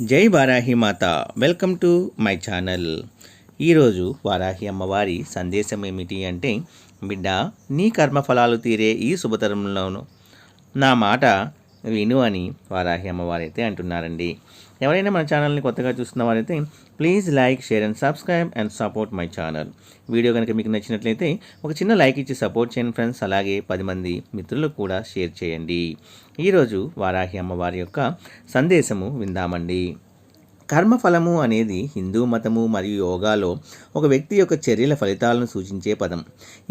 జై వారాహి మాత. Welcome to my channel. ఈరోజు వారాహి అమ్మవారి సందేశం ఏమిటి అంటే బిడ్డ నీ కర్మఫలాలు తీరే ఈ శుభతరంలోను. నా మాట విను అని వారాహి అమ్మవారు అయితే అంటున్నారండి. ఎవరైనా మన ఛానల్ని కొత్తగా చూస్తున్న వారైతే please like share and subscribe and support my channel. Video కనుక మీకు నచ్చినట్లయితే ఒక చిన్న లైక్ ఇచ్చి సపోర్ట్ చేయండి ఫ్రెండ్స్. అలాగే పది మంది మిత్రులకు కూడా షేర్ చేయండి. ఈరోజు వారాహి అమ్మవారి యొక్క సందేశము విందామండి. కర్మఫలము అనేది హిందూ మతము మరియు యోగాలో ఒక వ్యక్తి యొక్క చర్యల ఫలితాలను సూచించే పదం.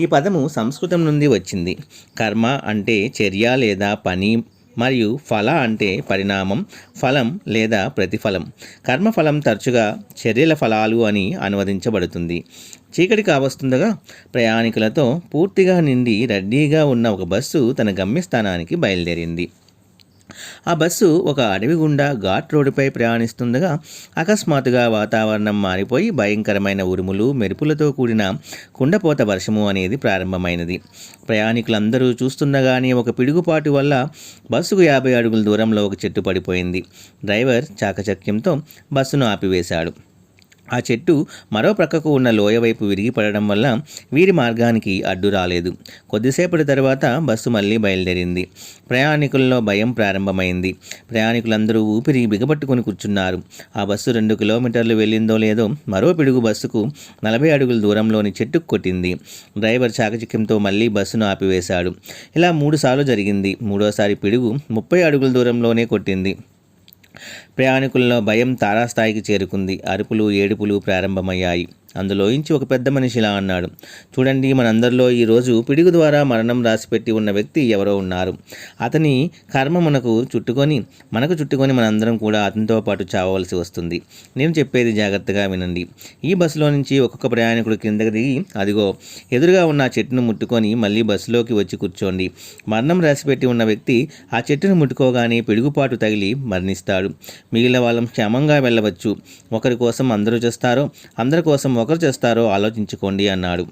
ఈ పదము సంస్కృతం నుండి వచ్చింది. కర్మ అంటే చర్య లేదా పని మరియు ఫల అంటే పరిణామం ఫలం లేదా ప్రతిఫలం. కర్మఫలం తరచుగా చర్యల ఫలాలు అని అనువదించబడుతుంది. చీకటి కావస్తుండగా ప్రయాణికులతో పూర్తిగా నిండి రద్దీగా ఉన్న ఒక బస్సు తన గమ్యస్థానానికి బయలుదేరింది. ఆ బస్సు ఒక అడవి గుండా ఘాట్ రోడ్డుపై ప్రయాణిస్తుండగా అకస్మాత్తుగా వాతావరణం మారిపోయి భయంకరమైన ఉరుములు మెరుపులతో కూడిన కుండపోత వర్షము అనేది ప్రారంభమైనది. ప్రయాణికులందరూ చూస్తుండగానే ఒక పిడుగుపాటు వల్ల బస్సుకు యాభై అడుగుల దూరంలో ఒక చెట్టు పడిపోయింది. డ్రైవర్ చాకచక్యంతో బస్సును ఆపివేశాడు. ఆ చెట్టు మరో ప్రక్కకు ఉన్న లోయ వైపు విరిగిపడడం వల్ల వీరి మార్గానికి అడ్డు రాలేదు. కొద్దిసేపటి తర్వాత బస్సు మళ్ళీ బయలుదేరింది. ప్రయాణికుల్లో భయం ప్రారంభమైంది. ప్రయాణికులందరూ ఊపిరి బిగపట్టుకుని కూర్చున్నారు. ఆ బస్సు రెండు కిలోమీటర్లు వెళ్ళిందో లేదో మరో పిడుగు బస్సుకు నలభై అడుగుల దూరంలోని చెట్టుకు కొట్టింది. డ్రైవర్ చాకచక్యంతో మళ్ళీ బస్సును ఆపివేశాడు. ఇలా మూడుసార్లు జరిగింది. మూడోసారి పిడుగు ముప్పై అడుగుల దూరంలోనే కొట్టింది. ప్రయాణికుల్లో భయం తారాస్థాయికి చేరుకుంది. అరుపులు ఏడుపులు ప్రారంభమయ్యాయి. అందులోంచి ఒక పెద్ద మనిషి ఇలా అన్నాడు. చూడండి మనందరిలో ఈరోజు పిడుగు ద్వారా మరణం రాసిపెట్టి ఉన్న వ్యక్తి ఎవరో ఉన్నారు. అతని కర్మ మనకు చుట్టుకొని మనకు చుట్టుకొని మనందరం కూడా అతనితో పాటు చావవలసి వస్తుంది. నేను చెప్పేది జాగ్రత్తగా వినండి. ఈ బస్సులో నుంచి ఒక్కొక్క ప్రయాణికుడు కిందకి దిగి అదిగో ఎదురుగా ఉన్న ఆ చెట్టును ముట్టుకొని మళ్ళీ బస్సులోకి వచ్చి కూర్చోండి. మరణం రాసిపెట్టి ఉన్న వ్యక్తి ఆ చెట్టును ముట్టుకోగానే పిడుగుపాటు తగిలి మరణిస్తాడు. మిగిలిన వాళ్ళం క్షేమంగా వెళ్ళవచ్చు. ఒకరి కోసం అందరూ చేస్తారో అందరి కోసం ఒకరు చేస్తారో ఆలోచించుకోండి అన్నాడు.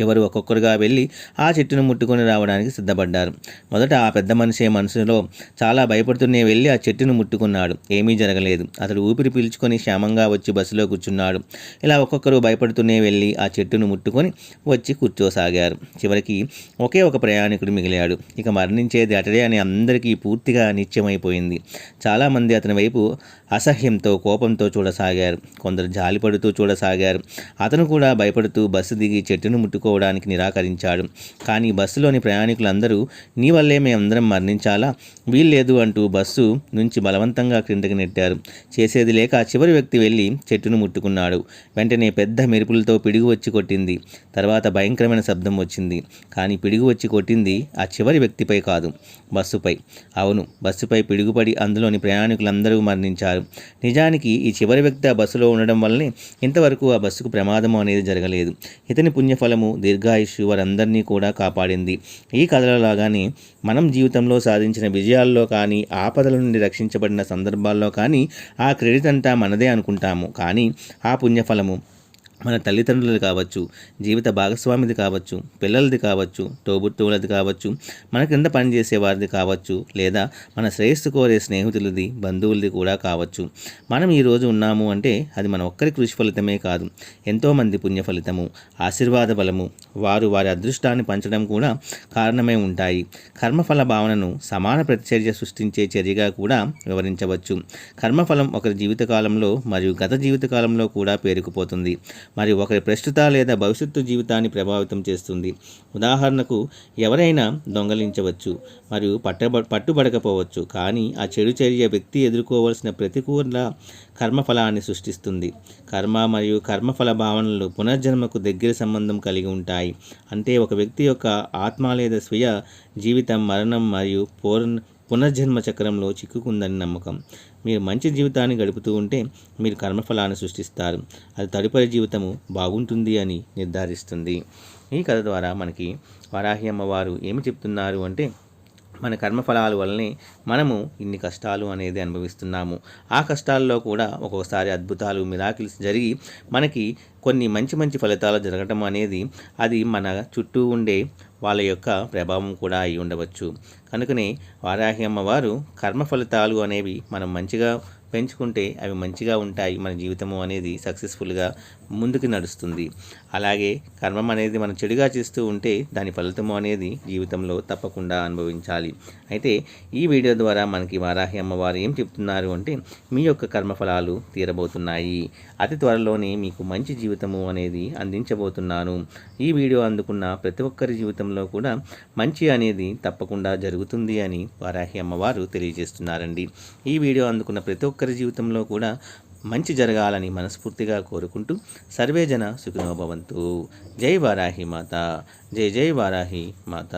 చివరి ఒక్కొక్కరుగా వెళ్ళి ఆ చెట్టును ముట్టుకొని రావడానికి సిద్ధపడ్డారు. మొదట ఆ పెద్ద మనిషి మనసులో చాలా భయపడుతూనే వెళ్ళి ఆ చెట్టును ముట్టుకున్నాడు. ఏమీ జరగలేదు. అతడు ఊపిరి పీల్చుకొని క్షేమంగా వచ్చి బస్సులో కూర్చున్నాడు. ఇలా ఒక్కొక్కరు భయపడుతూనే వెళ్ళి ఆ చెట్టును ముట్టుకొని వచ్చి కూర్చోసాగారు. చివరికి ఒకే ఒక ప్రయాణికుడు మిగిలాడు. ఇక మరణించేది అతడే అని అందరికీ పూర్తిగా నిత్యమైపోయింది చాలామంది అతని వైపు అసహ్యంతో కోపంతో చూడసాగారు. కొందరు జాలిపడుతూ చూడసాగారు. అతను కూడా భయపడుతూ బస్సు దిగి చెట్టును ముట్టుకోవడానికి నిరాకరించాడు. కానీ బస్సులోని ప్రయాణికులందరూ నీ వల్లే మేమందరం మరణించాలా? వీల్లేదు అంటూ బస్సు నుంచి బలవంతంగా క్రిందకి నెట్టారు. చేసేది లేక చివరి వ్యక్తి వెళ్ళి చెట్టును ముట్టుకున్నాడు. వెంటనే పెద్ద మెరుపులతో పిడుగు వచ్చి కొట్టింది. తర్వాత భయంకరమైన శబ్దం వచ్చింది. కానీ పిడుగు వచ్చి కొట్టింది ఆ చివరి వ్యక్తిపై కాదు బస్సుపై. అవును బస్సుపై పిడుగుపడి అందులోని ప్రయాణికులందరూ మరణించారు. నిజానికి ఈ చివరి వ్యక్తి ఆ బస్సులో ఉండడం వల్లనే ఇంతవరకు ఆ బస్సుకు ప్రమాదము అనేది జరగలేదు. ఇతని పుణ్యఫలము దీర్ఘాయుష్యు వారందరినీ కూడా కాపాడింది. ఈ కథలో లాగానే మనం జీవితంలో సాధించిన విజయాల్లో కానీ ఆపదల నుండి రక్షించబడిన సందర్భాల్లో కానీ ఆ క్రెడిట్ అంతా మనదే అనుకుంటాము. కానీ ఆ పుణ్యఫలము మన తల్లిదండ్రులది కావచ్చు జీవిత భాగస్వామిది కావచ్చు పిల్లలది కావచ్చు తోబుట్టువులది కావచ్చు మన కింద పనిచేసే వారిది కావచ్చు లేదా మన శ్రేయస్సు కోరే స్నేహితులది బంధువులది కూడా కావచ్చు. మనం ఈరోజు ఉన్నాము అంటే అది మన ఒక్కరి కృషి ఫలితమే కాదు. ఎంతోమంది పుణ్య ఫలితము ఆశీర్వాద బలము వారు వారి అదృష్టాన్ని పంచడం కూడా కారణమై ఉంటాయి. కర్మఫల భావనను సమాన ప్రతిచర్య సృష్టించే చర్యగా కూడా వివరించవచ్చు. కర్మఫలం ఒకరి జీవితకాలంలో మరియు గత జీవితకాలంలో కూడా పేరుకుపోతుంది. మరి ఒకరి ప్రస్తుత లేదా భవిష్యత్తు జీవితాన్ని ప్రభావితం చేస్తుంది. ఉదాహరణకు ఎవరైనా దొంగలించవచ్చు మరియు పట్టబ పట్టుబడకపోవచ్చు కానీ ఆ చెడు చర్య వ్యక్తి ఎదుర్కోవలసిన ప్రతికూల కర్మఫలాన్ని సృష్టిస్తుంది. కర్మ మరియు కర్మఫల భావనలు పునర్జన్మకు దగ్గర సంబంధం కలిగి ఉంటాయి. అంటే ఒక వ్యక్తి యొక్క ఆత్మ లేదా స్వీయ జీవితం మరణం మరియు పూర్ణ పునర్జన్మ చక్రంలో చిక్కుకుందని నమ్మకం. మీరు మంచి జీవితాన్ని గడుపుతూ ఉంటే మీరు కర్మఫలాన్ని సృష్టిస్తారు. అది తదుపరి జీవితము బాగుంటుంది అని నిర్ధారిస్తుంది. ఈ కథ ద్వారా మనకి వరాహి అమ్మవారు ఏమి చెప్తున్నారు అంటే మన కర్మఫలాల వల్లనే మనము ఇన్ని కష్టాలు అనేది అనుభవిస్తున్నాము. ఆ కష్టాల్లో కూడా ఒక్కొక్కసారి అద్భుతాలు మిరాకిల్స్ జరిగి మనకి కొన్ని మంచి మంచి ఫలితాలు జరగటం అనేది అది మన చుట్టూ ఉండే వాళ్ళ యొక్క ప్రభావం కూడా అయి ఉండవచ్చు. కనుకనే వారాహి అమ్మవారు కర్మ ఫలితాలు అనేవి మనం మంచిగా పెంచుకుంటే అవి మంచిగా ఉంటాయి మన జీవితము అనేది సక్సెస్ఫుల్గా ముందుకు నడుస్తుంది. అలాగే కర్మం అనేది మనం చెడుగా చేస్తూ ఉంటే దాని ఫలితము అనేది జీవితంలో తప్పకుండా అనుభవించాలి. అయితే ఈ వీడియో ద్వారా మనకి వారాహి అమ్మవారు ఏం చెప్తున్నారు అంటే మీ యొక్క కర్మఫలాలు తీరబోతున్నాయి. అతి త్వరలోనే మీకు మంచి జీవితము అనేది అందించబోతున్నాను ఈ వీడియో అందుకున్న ప్రతి ఒక్కరి జీవితంలో కూడా మంచి అనేది తప్పకుండా జరుగుతుంది అని వారాహి అమ్మవారు తెలియజేస్తున్నారండి. ఈ వీడియో అందుకున్న ప్రతి ఒక్కరి జీవితంలో కూడా మంచి జరగాలని మనస్ఫూర్తిగా కోరుకుంటూ సర్వేజన సుఖినోభవంతు జై వారాహి మాత. జై జై వారాహి మాత.